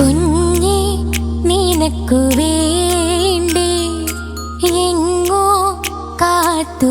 കുഞ്ഞി നിനക്കു വേണ്ടേ എങ്ങോ കാത്തു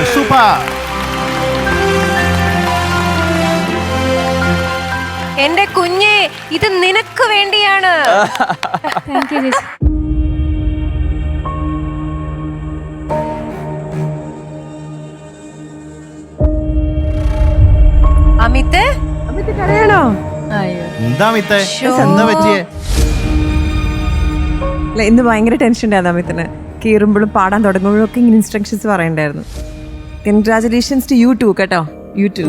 Super, super. എന്റെ കുഞ്ഞെ ഇത് നിനക്ക് വേണ്ടിയാണ്. അമിത്? അമിത് കരയണോ? എന്താ അമിത്തെ? എന്താ പറ്റിയേ? ഇന്ന് ഭയങ്കര ടെൻഷൻ ഉണ്ടായിരുന്നു അമിത്തിന്. കീറുമ്പോഴും പാടാൻ തുടങ്ങുമ്പോഴും ഒക്കെ ഇൻസ്ട്രക്ഷൻസ് പറയണ്ടായിരുന്നു. കൺഗ്രാചുലേഷൻസ് ടു യു ടു കേട്ടോ യു ടു